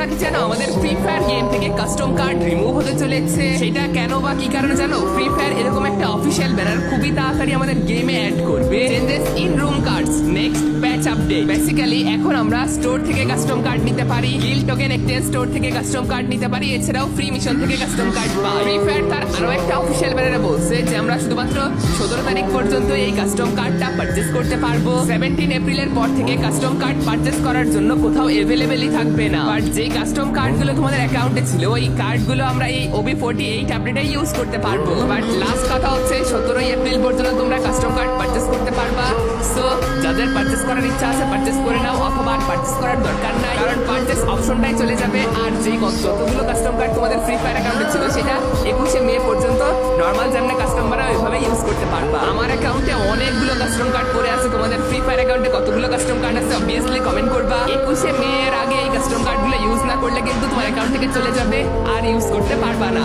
তোমরা জানো আমাদের ফ্রি ফায়ার গেম থেকে কাস্টম কার্ড রিমুভ হতে চলেছে। সেটা কেন বা কি কারণে জানো? ফ্রি ফায়ার এরকম একটা অফিসিয়াল ব্যানার খুবই তাড়াতাড়ি আমাদের গেমে অ্যাড করবে। Changes in room update basically এখন আমরা স্টোর থেকে কাস্টম কার্ড নিতে পারি গিল টোকেন এক্সচেঞ্জ স্টোর থেকে কাস্টম কার্ড নিতে পারি, এছাড়াও ফ্রি মিশন থেকে কাস্টম কার্ড পাই। ফ্রি ফায়ার তার আরও একটা অফিসিয়াল ব্যানারে বলছে যে আমরা শুধুমাত্র সতেরো তারিখ পর্যন্ত এই কাস্টম কার্ডটা পারচেস করতে পারব। সেভেন্টিন এপ্রিলের পর থেকে কাস্টম কার্ড পারচেস করার জন্য কোথাও এভেলেবেলই থাকবে না। বাট যে কাস্টম কার্ডগুলো তোমাদের অ্যাকাউন্টে ছিল, ওই কার্ডগুলো আমরা এই ওবি ফোর্টি এইট আপডেটে ইউজ করতে পারব। বাট লাস্ট যাদের পারচেস করার ইচ্ছা আছে পারচেস করে নাও, অথবা পারচেস করার দরকার নাই। কারণ পারচেস অপশনটাই চলে যাবে, আর যেই যতগুলো কাস্টম কার্ড তোমাদের ফ্রি ফায়ার অ্যাকাউন্টে ছিল সেটা একুশে মে পর্যন্ত নর্মাল যেমন কাস্টমাররা ওইভাবে ইউজ করতে পারবা। আমার অ্যাকাউন্টে অনেকগুলো কাস্টম কার্ড পড়ে আছে, তোমাদের ফ্রি ফায়ার অ্যাকাউন্টে কতগুলো কাস্টম কার্ড আছে অবভিয়াসলি কমেন্ট করবা। একুশে মে এর আগে এই কাস্টম কার্ডগুলো ইউজ না করলে কিন্তু তোমার অ্যাকাউন্ট থেকে চলে যাবে, আর ইউজ করতে পারবা না।